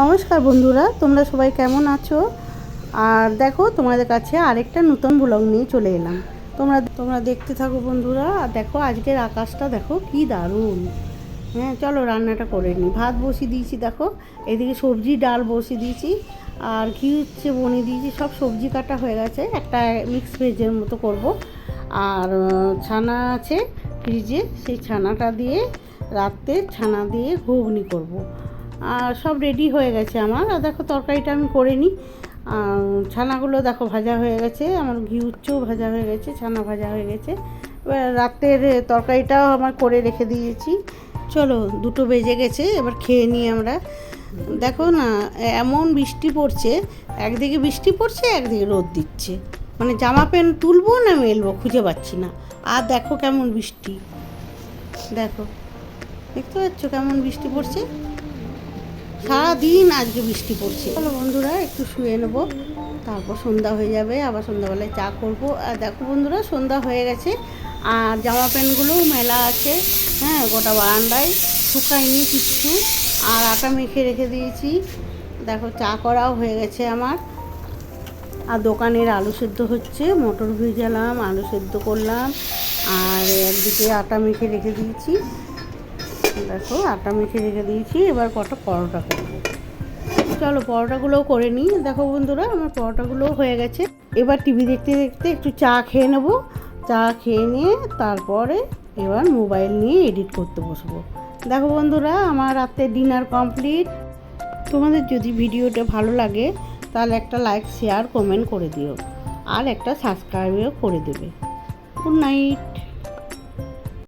নমস্কার বন্ধুরা, তোমরা সবাই কেমন আছো? আর দেখো, তোমাদের কাছে আরেকটা নতুন ব্লগ নিয়ে চলে এলাম। তোমরা তোমরা দেখতে থাকো বন্ধুরা, আর দেখো আজকের আকাশটা দেখো কি দারুণ। হ্যাঁ চলো রান্নাটা করে নিই। ভাত বসিয়ে দিয়েছি, দেখো, এদিকে সবজি, ডাল বসিয়ে দিয়েছি, আর ঘি হচ্ছে বনিয়ে দিয়েছি, সব সবজি কাটা হয়ে গেছে। একটা মিক্স ভেজের মতো করব। আর ছানা আছে ফ্রিজে সেই ছানাটা দিয়ে রাত্রে ছানা দিয়ে ঘুগনি করব। সব রেডি হয়ে গেছে আমার। আর দেখো তরকারিটা আমি করে নিই। ছানাগুলো দেখো ভাজা হয়ে গেছে। আমার ঘি উচ্চও ভাজা হয়ে গেছে, ছানা ভাজা হয়ে গেছে। এবার রাতের তরকারিটাও আমার করে রেখে দিয়েছি। চলো, দুটো বেজে গেছে, এবার খেয়ে নিই আমরা। দেখো না, এমন বৃষ্টি পড়ছে, একদিকে বৃষ্টি পড়ছে, একদিকে রোদ দিচ্ছে। মানে জামা প্যান্ট তুলবো না মেলবো খুঁজে পাচ্ছি না। আর দেখো কেমন বৃষ্টি। দেখো, দেখতে পাচ্ছ কেমন বৃষ্টি পড়ছে? সারাদিন আজকে বৃষ্টি পড়ছে। চলো বন্ধুরা, একটু শুয়ে নেব। তারপর সন্ধ্যা হয়ে যাবে, আবার সন্ধ্যাবেলায় চা করব। আর দেখো বন্ধুরা, সন্ধ্যা হয়ে গেছে। আর জামা প্যান্টগুলোও মেলা আছে হ্যাঁ গোটা বারান্দায়। শুকায়নি কিচ্ছু। আর আটা মেখে রেখে দিয়েছি। দেখো, চা করাও হয়ে গেছে আমার। আর দোকানের আলু সেদ্ধ হচ্ছে, মটর ভিজালাম, আলু সেদ্ধ করলাম। আর একদিকে আটা মেখে রেখে দিয়েছি। দেখো, আটা মেখে রেখে দিয়েছি, এবার কটা পরোটা করব। চলো, পরোটাগুলোও করে নিই। দেখো বন্ধুরা, আমার পরোটাগুলোও হয়ে গেছে। এবার টিভি দেখতে দেখতে একটু চা খেয়ে নেব। চা খেয়ে নিয়ে তারপরে এবার মোবাইল নিয়ে এডিট করতে বসবো। দেখো বন্ধুরা, আমার রাতে ডিনার কমপ্লিট। তোমাদের যদি ভিডিওটা ভালো লাগে, তাহলে একটা লাইক, শেয়ার, কমেন্ট করে দিও। আর একটা সাবস্ক্রাইবও করে দেবে। Good night.